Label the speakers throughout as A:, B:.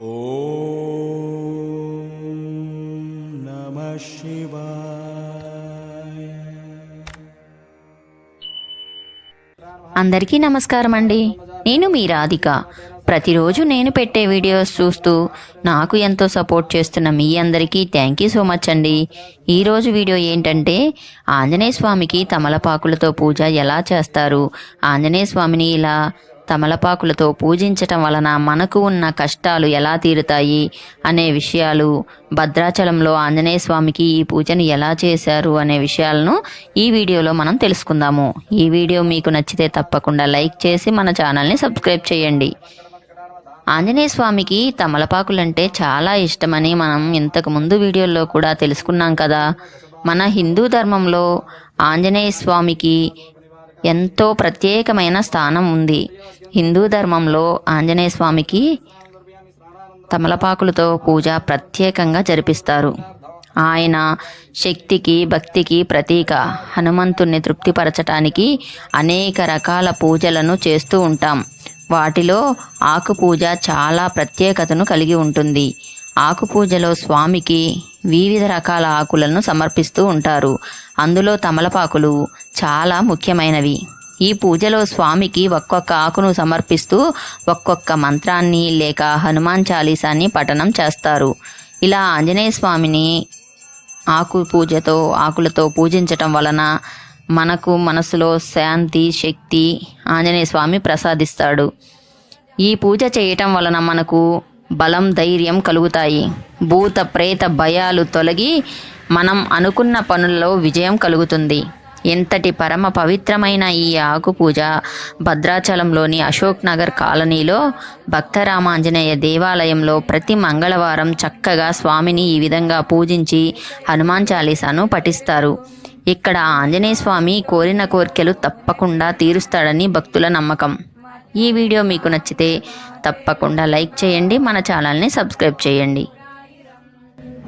A: నమ
B: అందరికీ నమస్కారం అండి. నేను మీ రాధిక. ప్రతిరోజు నేను పెట్టే వీడియోస్ చూస్తూ నాకు ఎంతో సపోర్ట్ చేస్తున్న మీ అందరికీ థ్యాంక్ యూ సో మచ్ అండి. ఈరోజు వీడియో ఏంటంటే ఆంజనేయ స్వామికి తమలపాకులతో పూజ ఎలా చేస్తారు? ఆంజనేయ స్వామిని ఇలా తమలపాకులతో పూజించటం వలన మనకు ఉన్న కష్టాలు ఎలా తీరుతాయి అనే విషయాలు భద్రాచలంలో ఆంజనేయ స్వామికి ఈ పూజను ఎలా చేశారు అనే విషయాలను ఈ వీడియోలో మనం తెలుసుకుందాము. ఈ వీడియో మీకు నచ్చితే తప్పకుండా లైక్ చేసి మన ఛానల్ని సబ్స్క్రైబ్ చేయండి. ఆంజనేయ స్వామికి తమలపాకులంటే చాలా ఇష్టమని మనం ఇంతకు ముందు వీడియోల్లో కూడా తెలుసుకున్నాం కదా. మన హిందూ ధర్మంలో ఆంజనేయ స్వామికి ఎంతో ప్రత్యేకమైన స్థానం ఉంది. హిందూ ధర్మంలో ఆంజనేయ స్వామికి తమలపాకులతో పూజ ప్రత్యేకంగా జరిపిస్తారు. ఆయన శక్తికి భక్తికి ప్రతీక. హనుమంతుణ్ణి తృప్తిపరచటానికి అనేక రకాల పూజలను చేస్తూ ఉంటాం. వాటిలో ఆకు పూజ చాలా ప్రత్యేకతను కలిగి ఉంటుంది. ఆకు పూజలో స్వామికి వివిధ రకాల ఆకులను సమర్పిస్తూ ఉంటారు. అందులో తమలపాకులు చాలా ముఖ్యమైనవి. ఈ పూజలో స్వామికి ఒక్కొక్క ఆకును సమర్పిస్తూ ఒక్కొక్క మంత్రాన్ని లేక హనుమాన్ చాలీసాన్ని పఠనం చేస్తారు. ఇలా ఆంజనేయ స్వామిని ఆకు పూజతో ఆకులతో పూజించటం వలన మనకు మనసులో శాంతి శక్తి ఆంజనేయ స్వామి ప్రసాదిస్తాడు. ఈ పూజ చేయటం వలన మనకు బలం ధైర్యం కలుగుతాయి. భూత ప్రేత భయాలు తొలగి మనం అనుకున్న పనులలో విజయం కలుగుతుంది. ఎంతటి పరమ పవిత్రమైన ఈ ఆకు పూజ. భద్రాచలంలోని అశోక్ నగర్ కాలనీలో భక్తరామాంజనేయ దేవాలయంలో ప్రతి మంగళవారం చక్కగా స్వామిని ఈ విధంగా పూజించి హనుమాన్ చాలీసాను పఠిస్తారు. ఇక్కడ ఆంజనేయ స్వామి కోరిన కోరికలు తప్పకుండా తీరుస్తాడని భక్తుల నమ్మకం. ఈ వీడియో మీకు నచ్చితే తప్పకుండా లైక్ చేయండి మన ఛానల్ని సబ్స్క్రైబ్ చేయండి.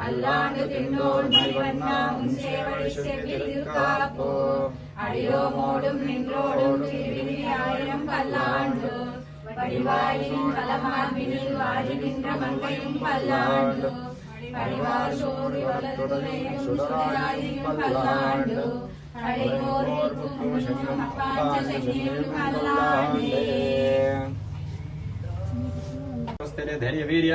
C: மல்லாண்டு தின்னோல் மறிவண்ணா உன் சேவடி செவ்வில் இருக்காப்போ அடியோமோடும் நின்றோடும் திருவினையாயிரம் பல்லாண்டு வடிவாயின் பலமார்பினில் வாழுகின்ற மங்கையும் பல்லாண்டு பரிவார் சோறு வளர்த்துணையும் சுடராயும் பல்லாண்டு அடைவோருக்கும் அப்பாஞ்சசையும் பல்லாண்டே ധൈര്യവീര്യ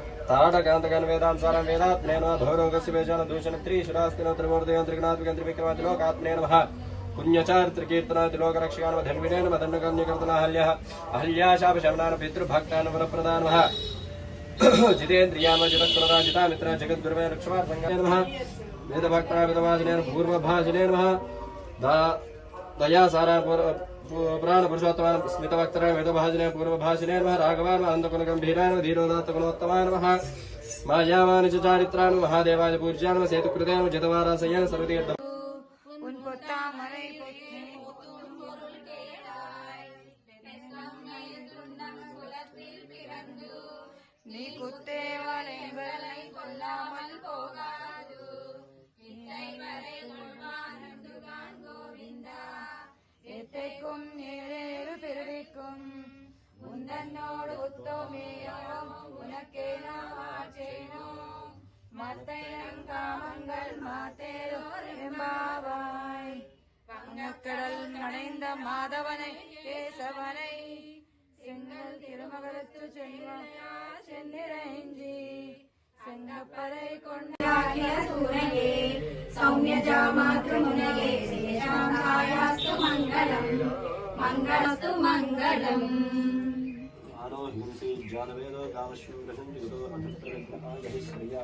C: తాడకాంతకన్ వేదాంసారం వేదాత్మేన ధోరోగస్య వేజాన దూషణ త్రీశ్వరాస్తిన త్రిమూర్తయంత్రికనాథికంత్రి విక్రమాతిలోకాత్మే నమః పుణ్యచారిత్రకీర్తనాతిలోకరక్షగా నమ ధన్వినే నమ ధన్వకన్యకర్తన అహల్య. అహల్యాశాప శరణాన పితృభక్తాన వరప్రదాన నమః జితేంద్రియామ జితప్రదా జితామిత్ర జగద్గురువే రక్షమార్థంగా నమః पुराण पुरुषोत्तमान स्मितवक्तराय वेदभाजिने पूर्वभाजिने नमः राघवान् अन्तकुलगम्भीराय नमः धीरोदात्तकुलोत्तमाय नमः मायावानि च चारित्रान् महादेवाय पूज्यान् नमः सेतुकृते नमः जतवारासय्यान्
D: மாதவனை கேசவனை செங்கல் திருமகளுக்கு செல்வனையா சென்னிரஞ்சி செங்கப்பதை கொண்டாகிய சூரையே சௌமிய ஜாமாத்ருமுனையே சேஷாங்காயாஸ்து மங்களம் மங்களஸ்து மங்களம்.
C: आनो हिंसी जानवेदो दामशूरसं युगो अनन्तरग्रहायः श्रिया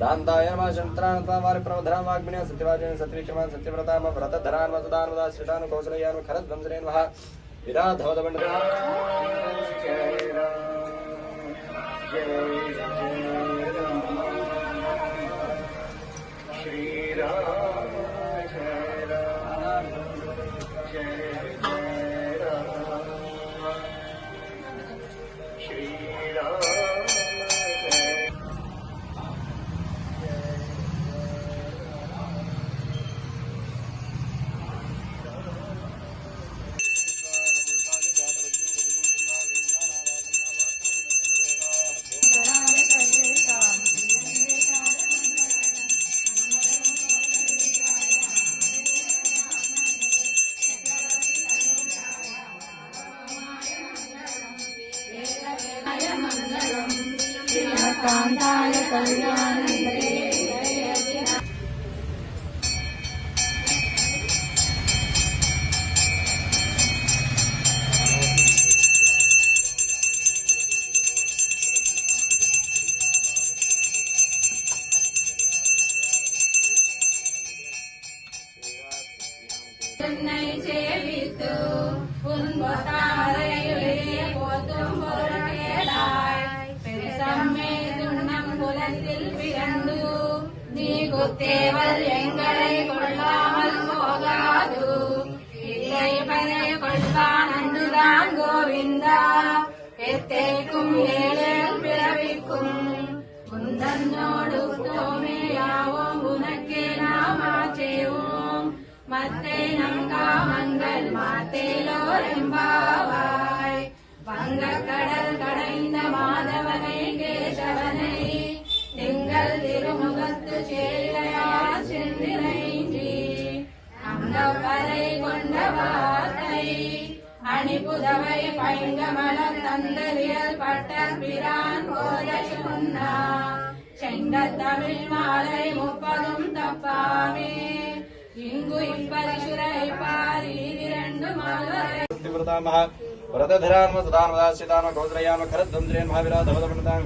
C: దాంతాయనమ శంత్రానంత వారి ప్రవధరామ వాగ్మిన సత్యవాజన సత్యవిక్రమాన్ సత్యవ్రతామ వ్రతధరాన్మ సదాన్వదా శ్రీటాను కౌశలయాను ఖరధ్వంసరేన్వ విరాధవదమండ జయ రామ జయ
D: Hôm nay chế biết từ, Chennai Chevitu Punvata குத்தேவல் எங்களை கொள்ளாமல் போகாது இல்லை பனை கொள்வான் அன்றுதான் கோவிந்தா எத்தேக்கும் ஏழேல் பிறவிக்கும் குந்தன்னோடு தோமையாவோம் உனக்கே நாம் ஆச்சேவோம் மத்தை நம் காமங்கள் மாத்தேலோர் எம்பாவாய் வங்கக்கடல் அணிபுதவை பைங்கமலம் தந்தரியல் பட்ட பிரான் கோதை சொன்னா செங்கத்தமிழ் மாலை முப்பதும் தப்பாமே இங்கு இப்பரிசுரை பாரி இரண்டு மலரை
C: व्रतामः व्रतधरान्म सदानदास्यदान कौसलयान खरद्वंद्रेन महाविराधवदमनतां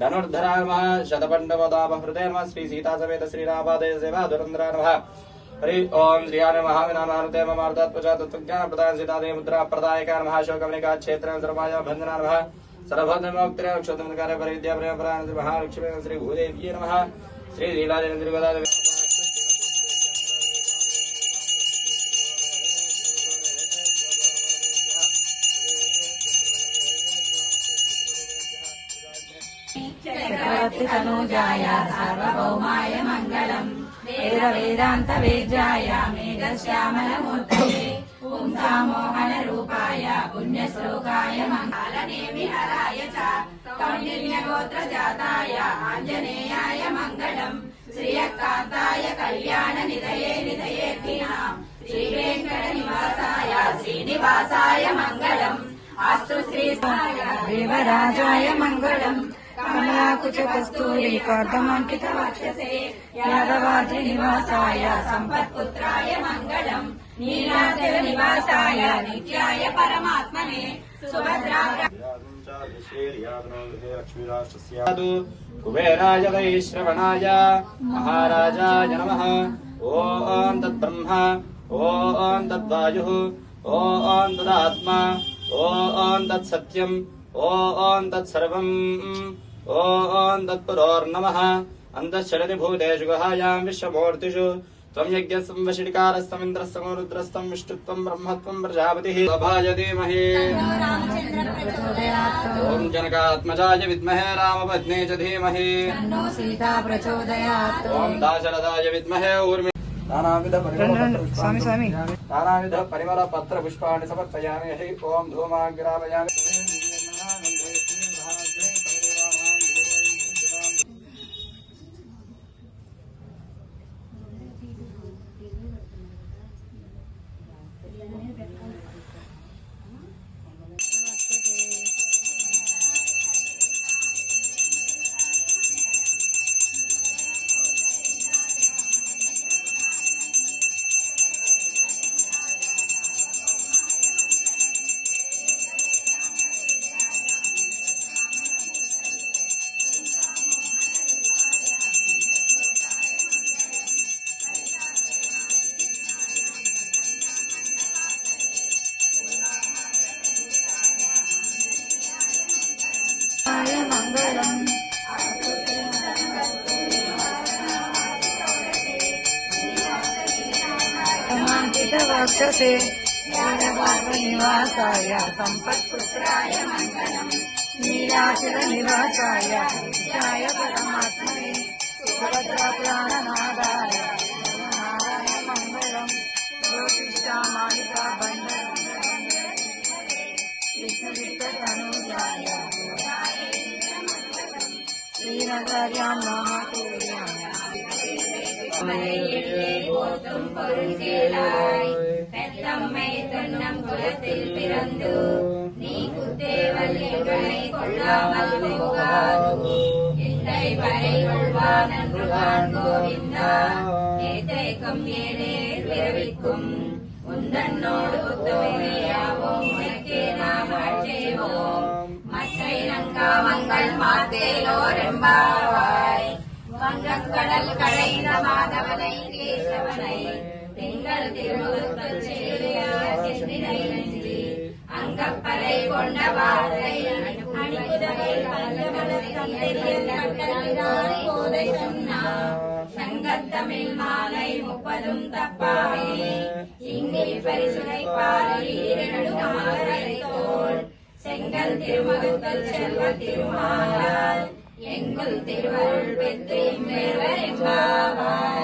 C: धनुर्धरामः शतपण्डवदापहृतेर्मः श्रीसीतासमेत श्रीरामादय सेवा धुरन्धरामः हरि ओम श्रियान महाविनानानुते ममार्दात्मजा तत्त्वज्ञान प्रदान सीतादे मुद्रा प्रदायकार महाशोकमलिका क्षेत्र सर्वाया बंधना नमः सर्वभद्रमोक्त्रे क्षोत्रमकारे परिविद्या प्रेम प्राण श्री महालक्ष्मी श्री भूदेवी नमः श्री लीलादेन्द्र गदादेव
D: చక్రవర్తి తనూజాయ సార్వభౌమాయ మంగళం. వేద వేదాంత వేద్యాయ మేఘశ్యామల మూర్తయే పుంసామోహన రూపాయ పుణ్యశ్లోకాయ మంగళనేమి హరాయ చ. కౌండిన్య గోత్ర జాతాయ ఆంజనేయాయ మంగళం శ్రియకాంతాయ కళ్యాణ నిధయే నిధయేర్తినాం శ్రీ వెంకట నివాసాయ శ్రీనివాసాయ మంగళం. कमलाकुचकस्तूरीकार्धमाङ्कितवाक्षसे यादवाद्रिनिवासाय सम्पत्पुत्राय मङ्गलम्। नीलाचलनिवासाय नित्याय परमात्मने। सुभद्रा कुबेराय
C: वैश्रवणाय महाराजाय नमः। ॐ तद्ब्रह्म ॐ तद्वायुः, ॐ तदात्मा, ॐ तत्सत्यम्, ॐ तत्सर्वम्। ओं ॐ तत्पुरोर्नमः। अन्तश्षडति भूतेषु गहायाम् विश्वमूर्तिषु त्वम् यज्ञस्त्वम् वशिकारस्तमिन्द्रस्तमो रुद्रस्तम् विष्णुत्वम् ब्रह्मत्वम् प्रजापतिः। सभायतीमहे ॐ जनकात्मजाय विद्महे रामपत्ने च धीमहि। ॐ दाशरथाय विद्महे ऊर्मि नानाविधपरिमलपत्रपुष्पाणि समर्पयामि। ॐ धूमाग्रामयामि।
E: రాక్షసే నివాసాయ సంపత్పుత్రాయ మంగళం. నీలాచల నివాసాయ నిత్యాయ పరమాత్మనే. సుభద్ర ప్రాణనాదాయ నారాయణ మంగళం. జ్యోతిష్ఠా మాలికా బంధనం విష్ణుచిత్తనుజాయ శ్రీనగర్యాం మహాపూర్యాం
D: போற்றும் பொருள் கேளாய் பெத்தம்மை தன்னம் குலத்தில் பிறந்து நீ குத்தேவல் எங்களை கொள்ளாமல் போகாது. எந்தை வரை கொள்வான் என்று வான் கோவிந்தா. ஏத்தைக்கும் ஏழே பிறவிக்கும். உந்தன்னோடு ஒத்துமையாவோம். உனக்கே நாம் ஆட்சேவோம் மற்றை நங்காமங்கள் மாத்தேலோரெம்பாவாய் வங்கக்கடல் கடைந்த மாதவனை கேசவனை திங்கள் திருமுகத்தில் சேரியா நன்றி அங்கப்பறை கொண்ட வார்த்தை அணிகுதலை பஞ்சமலத்தந்தெறியாய் போதை சொன்னார் சங்கத்தமிழ் மாலை முப்பதும் தப்பாயே இங்கில் பரிசுனை பாரி இரண்டு செங்கல் திருமகத்தல் செல்வ திருமாலால் எங்கள் திருவருள் பெற்று எம்பெருவர் எம்பாவாய்.